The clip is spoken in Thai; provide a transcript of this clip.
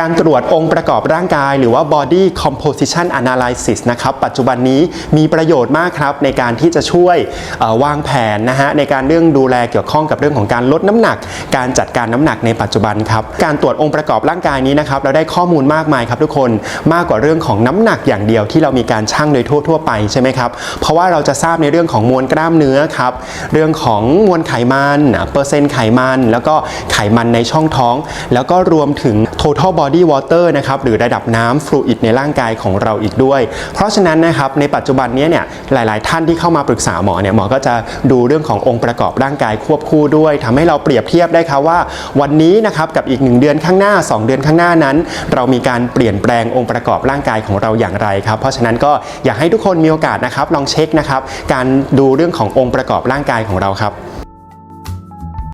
การตรวจองค์ประกอบร่างกาย หรือว่า body composition analysis นะครับ ปัจจุบันนี้มีประโยชน์มากครับ ในการที่จะช่วยวางแผนนะฮะในการเรื่องดูแลเกี่ยวข้องกับเรื่องของการลดน้ำหนัก การจัดการน้ำหนักในปัจจุบันครับ การตรวจองค์ประกอบร่างกายนี้นะครับเราได้ข้อมูลมากมายครับทุกคนมากกว่าเรื่องของน้ำหนักอย่างเดียวที่เรามีการชั่งโดยทั่ว ๆ ไปใช่ไหมครับเพราะว่าเราจะทราบในเรื่องของมวลกล้ามเนื้อครับเรื่องของมวลไขมันเปอร์เซ็นต์ไขมัน แล้วก็ไขมันในช่องท้อง แล้วก็รวมถึง total body water นะครับหรือระดับน้ำฟลูอิดในร่างกายของเราอีกด้วย เพราะฉะนั้นนะครับในปัจจุบันนี้เนี่ยหลาย ๆ ท่านที่เข้ามาปรึกษาหมอเนี่ยหมอก็จะดูเรื่องขององค์ประกอบร่างกายควบคู่ด้วยทำให้เราเปรียบเทียบได้ครับว่า วันนี้นะครับกับอีก 1 เดือนข้างหน้า 2 เดือนข้างหน้านั้น เรามีการเปลี่ยนแปลงองค์ประกอบร่างกายของเราอย่างไรครับ เพราะฉะนั้นก็อยากให้ทุกคนมีโอกาสนะครับลองเช็คนะครับการดูเรื่องขององค์ประกอบร่างกายของเราครับ